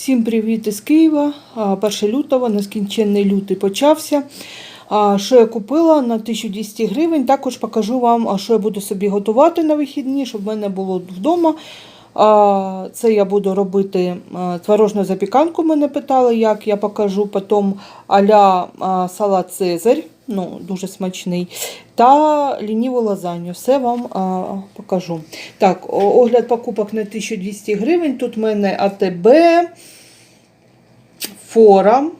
Всім привіт із Києва. А, 1 лютого, нескінченний лютий почався. Що я купила на 1200 гривень. Також покажу вам, що я буду собі готувати на вихідні, щоб в мене було вдома. Це я буду робити творожну запіканку. Мене питали, як я покажу. Потім аля салат Цезарь, ну, дуже смачний. Та лініву лазанью. Все вам а, покажу. Так, огляд покупок на 1200 гривень. Тут в мене АТБ, Фора.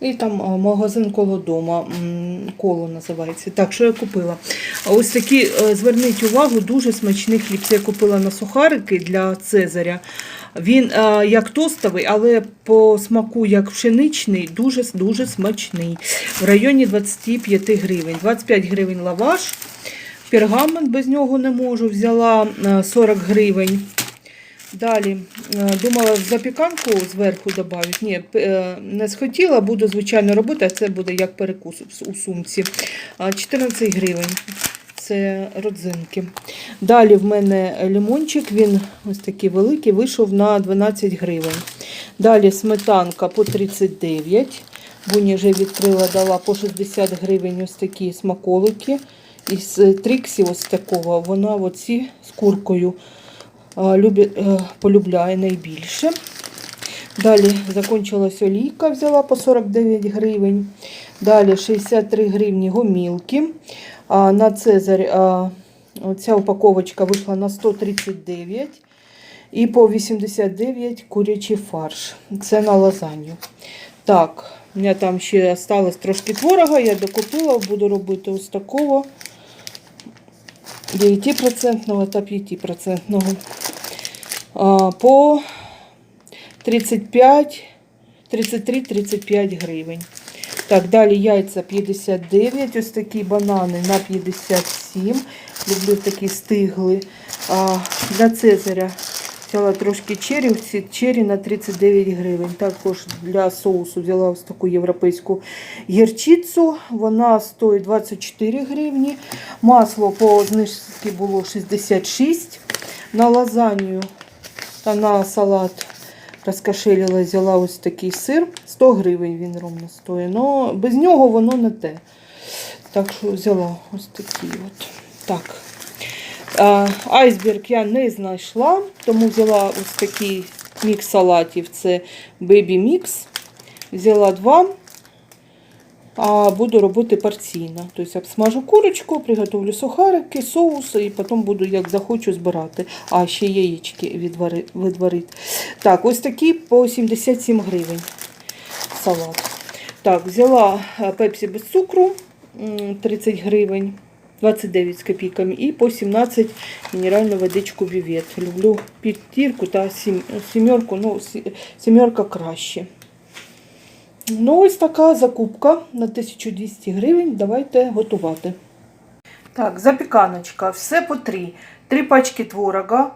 І там магазин коло дома, коло називається. Так, що я купила? Ось такі, е, зверніть увагу, дуже смачний хліб. Це я купила на сухарики для Цезаря. Він е, як тостовий, але по смаку як пшеничний, дуже дуже смачний. В районі 25 гривень. 25 гривень лаваш. Пергамент без нього не можу. Взяла е, 40 гривень. Далі е, думала запіканку зверху додати. Ні, е, не схотіла, буду звичайно робити, а це буде як перекус у- сумці. 14 гривень. Це родзинки. Далі в мене лимончик, він ось такий великий, вийшов на 12 гривень. Далі сметанка по 39. Буні вже відкрила, дала по 60 гривень ось такі смаколики. Із тріксі ось такого, вона оці з куркою полюбляє найбільше. Далі закінчилась олійка, взяла по 49 гривень. Далі 63 гривні гомілки. А на Цезарь ця упаковочка вийшла на 139 і по 89 курячий фарш. Це на лазанью. Так, у мене там ще осталось трошки творога, я докупила, буду робити ось такого 9% та 5%. По 35, 33-35 гривень. Так, далі яйця 59, ось такі банани на 57. Люблю такі стигли. А, для Цезаря взяла трошки чері, ці чері на 39 гривень. Також для соусу взяла ось таку європейську гірчицю. Вона стоїть 24 гривні. Масло по знижці було 66. На лазанью та на салат розкошелила, взяла ось такий сир. 100 гривень він ровно стоїть. Но без нього воно не те. Так що взяла ось такий от. Так. Айсберг я не знайшла, тому взяла ось такий мікс салатів. Це Baby Mix. Взяла два. А буду робити порційно. Тобто обсмажу курочку, приготовлю сухарики, соус і потім буду, як захочу, збирати. А ще яєчки відварити. Так, ось такі по 77 гривень салат. Так, взяла е, пепсі без цукру 30 гривень, 29 з копійками і по 17 мінеральну водичку вівет. Люблю п'ятірку та сім- сімерку, ну сімерка краще. Ну, ось така закупка на 1200 гривень. Давайте готувати. Так, запіканочка. Все по 3. 3 пачки творога,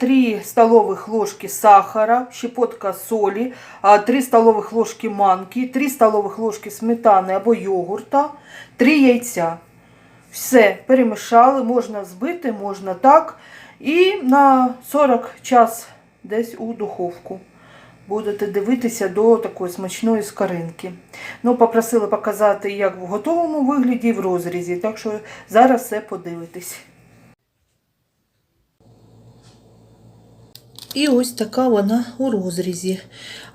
3 столовых ложки сахара, щепотка солі, 3 столовых ложки манки, 3 столовых ложки сметани або йогурта, 3 яйця. Все перемішали, можна збити, можна так. І на 40 час десь у духовку будете дивитися до такої смачної скоринки. Ну, попросили показати, як в готовому вигляді і в розрізі. Так що зараз все подивитесь. І ось така вона у розрізі.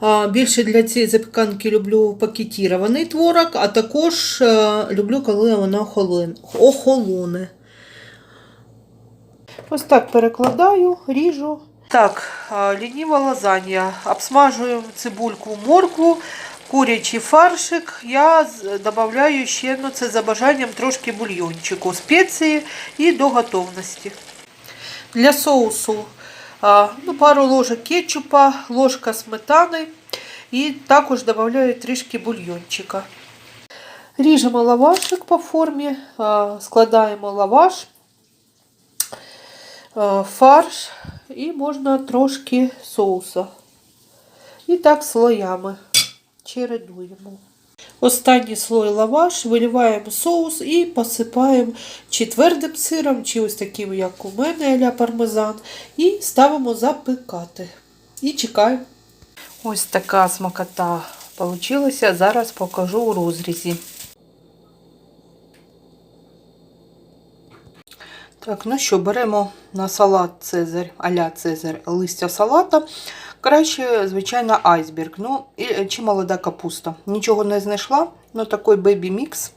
А, більше для цієї запіканки люблю пакетірований творог, а також е, люблю, коли вона охолоне. Ось так перекладаю, ріжу. Так, лініва лазанья. Обсмажуємо цибульку, моркву, курячий фаршик. Я додаю ще, ну це за бажанням, трошки бульйончику, спеції і до готовності. Для соусу ну, пару ложок кетчупа, ложка сметани і також додаю трішки бульйончика. Ріжемо лавашик по формі, складаємо лаваш, фарш і можна трошки соуса. І так слоями чередуємо. Останній слой лаваш, виливаємо соус і посипаємо чи твердим сиром, чи ось таким, як у мене, ля пармезан, і ставимо запекати. і чекаю. Ось така смакота вийшла. Зараз покажу у розрізі. Так, ну що, беремо на салат Цезарь, аля листя салата. Краще, звичайно, айсберг. Ну, і, е, чи молода капуста. Нічого не знайшла, ну такий бейбі-мікс.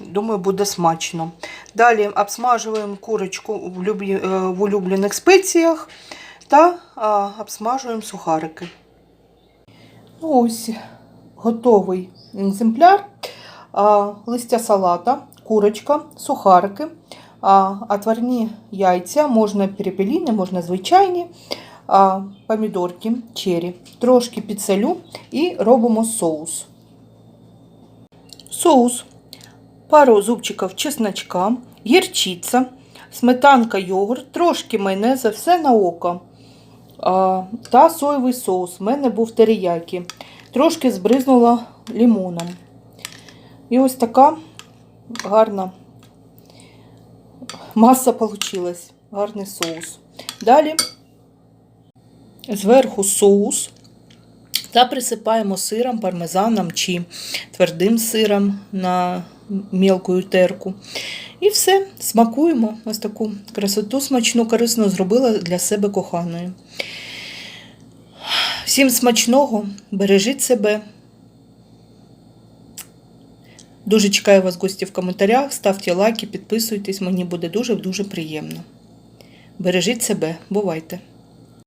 Думаю, буде смачно. Далі обсмажуємо курочку в, люблі, е, в улюблених спеціях та а, обсмажуємо сухарики. Ну, Ось готовий екземпляр. А, листя салата, курочка, сухарики, отварні яйця, можна перепеліні, можна звичайні, помідорки, чері. Трошки підсолю і робимо соус. Соус. Пару зубчиків чесночка, гірчиця, сметанка, йогурт, трошки майонеза, все на око. Та соєвий соус. У мене був теріякі. Трошки збризнула лимоном. І ось така гарна маса вийшла. Гарний соус. Далі зверху соус та присипаємо сиром, пармезаном чи твердим сиром на мілку терку. І все, смакуємо. Ось таку красоту смачну, корисну зробила для себе коханою. Всім смачного, бережіть себе. Дуже чекаю вас гості в коментарях. Ставте лайки, підписуйтесь, мені буде дуже-дуже приємно. Бережіть себе, бувайте!